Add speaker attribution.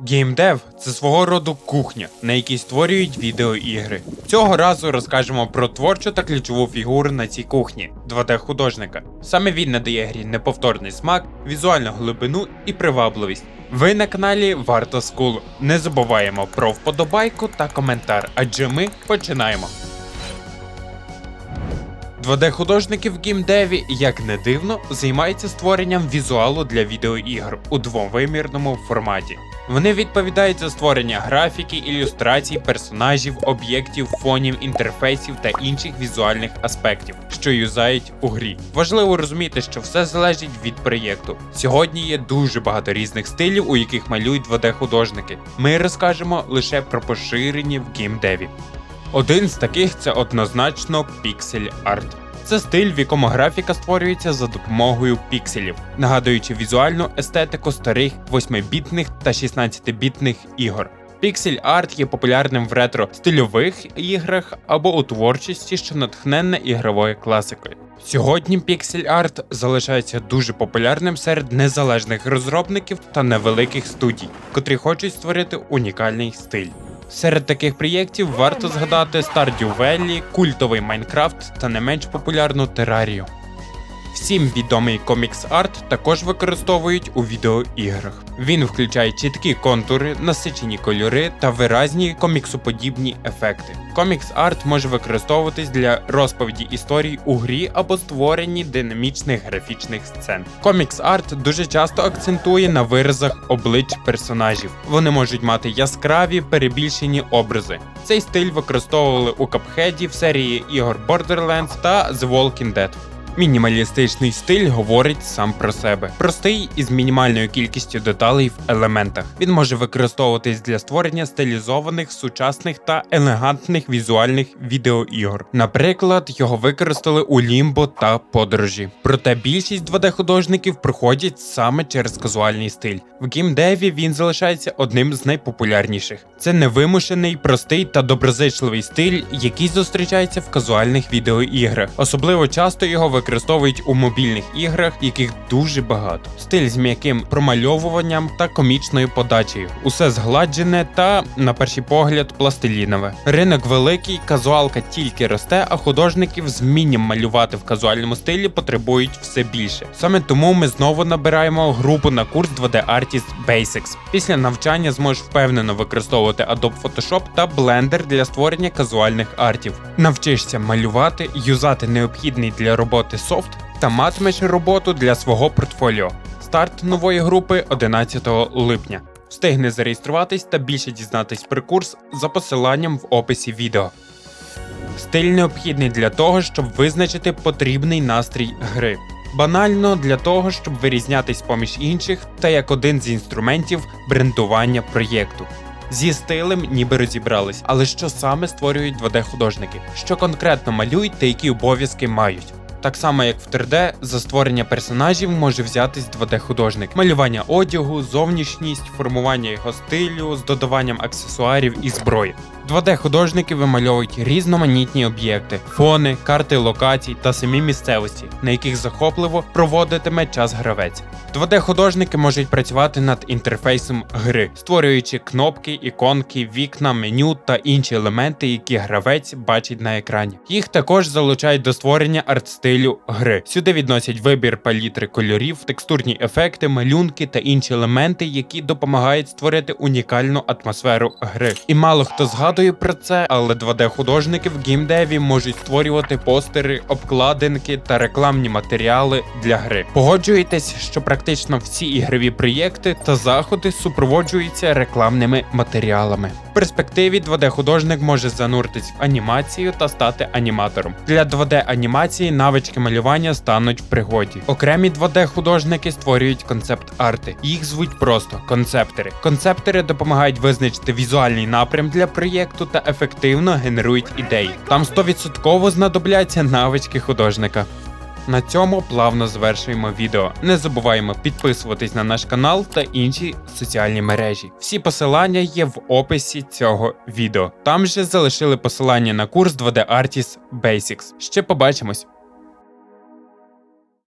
Speaker 1: GameDev – це свого роду кухня, на якій створюють відеоігри. Цього разу розкажемо про творчу та ключову фігуру на цій кухні 2D-художника. Саме він надає грі неповторний смак, візуальну глибину і привабливість. Ви на каналі Варто Скул. Не забуваємо про вподобайку та коментар, адже ми починаємо. 2D-художники в геймдеві, як не дивно, займаються створенням візуалу для відеоігр у двовимірному форматі. Вони відповідають за створення графіки, ілюстрацій, персонажів, об'єктів, фонів, інтерфейсів та інших візуальних аспектів, що юзають у грі. Важливо розуміти, що все залежить від проєкту. Сьогодні є дуже багато різних стилів, у яких малюють 2D-художники. Ми розкажемо лише про поширені в геймдеві. Один з таких це однозначно піксель арт. Це стиль, в якому графіка створюється за допомогою пікселів, нагадуючи візуальну естетику старих 8-бітних та 16-бітних ігор. Піксель арт є популярним в ретро стильових іграх або у творчості, що натхненна ігровою класикою. Сьогодні піксель арт залишається дуже популярним серед незалежних розробників та невеликих студій, котрі хочуть створити унікальний стиль. Серед таких проєктів варто згадати Stardew Valley, культовий Майнкрафт та не менш популярну Террарію. Всім відомий комікс арт також використовують у відеоіграх. Він включає чіткі контури, насичені кольори та виразні коміксоподібні ефекти. Комікс арт може використовуватись для розповіді історій у грі або створенні динамічних графічних сцен. Комікс арт дуже часто акцентує на виразах облич персонажів. Вони можуть мати яскраві перебільшені образи. Цей стиль використовували у Cuphead в серії ігор Borderlands та The Walking Dead. Мінімалістичний стиль говорить сам про себе. Простий із мінімальною кількістю деталей в елементах. Він може використовуватись для створення стилізованих, сучасних та елегантних візуальних відеоігор. Наприклад, його використали у Лімбо та подорожі. Проте більшість 2D-художників проходять саме через казуальний стиль. В геймдеві він залишається одним з найпопулярніших. Це невимушений, простий та доброзичливий стиль, який зустрічається в казуальних відеоіграх. Особливо часто його використовують у мобільних іграх, яких дуже багато. Стиль з м'яким промальовуванням та комічною подачею. Усе згладжене та, на перший погляд, пластилінове. Ринок великий, казуалка тільки росте, а художників з вмінням малювати в казуальному стилі потребують все більше. Саме тому ми знову набираємо групу на курс 2D Artist Basics. Після навчання зможеш впевнено використовувати Adobe Photoshop та Blender для створення казуальних артів. Навчишся малювати, юзати необхідний для роботи софт та матимеш роботу для свого портфоліо. Старт нової групи 11 липня. Встигни зареєструватись та більше дізнатись про курс за посиланням в описі відео. Стиль необхідний для того, щоб визначити потрібний настрій гри. Банально для того, щоб вирізнятись поміж інших та як один з інструментів брендування проєкту. Зі стилем ніби розібрались, але що саме створюють 2D-художники, що конкретно малюють та які обов'язки мають. Так само, як в 3D, за створення персонажів може взятись 2D-художник. Малювання одягу, зовнішність, формування його стилю з додаванням аксесуарів і зброї. 2D-художники вимальовують різноманітні об'єкти, фони, карти локацій та самі місцевості, на яких захопливо проводитиме час гравець. 2D-художники можуть працювати над інтерфейсом гри, створюючи кнопки, іконки, вікна, меню та інші елементи, які гравець бачить на екрані. Їх також залучають до створення арт-стилю гри. Сюди відносять вибір палітри кольорів, текстурні ефекти, малюнки та інші елементи, які допомагають створити унікальну атмосферу гри. І мало хто згадує про це, але 2D-художники в геймдеві можуть створювати постери, обкладинки та рекламні матеріали для гри. Погоджуєтесь, що практично всі ігрові проєкти та заходи супроводжуються рекламними матеріалами. Перспективі 2D-художник може зануритись в анімацію та стати аніматором. Для 2D-анімації навички малювання стануть в пригоді. Окремі 2D-художники створюють концепт-арти. Їх звуть просто концептери. Концептери допомагають визначити візуальний напрям для проєкту та ефективно генерують ідеї. Там 100% знадобляться навички художника. На цьому плавно завершуємо відео. Не забуваємо підписуватись на наш канал та інші соціальні мережі. Всі посилання є в описі цього відео. Там же залишили посилання на курс 2D Artist Basics. Ще побачимось!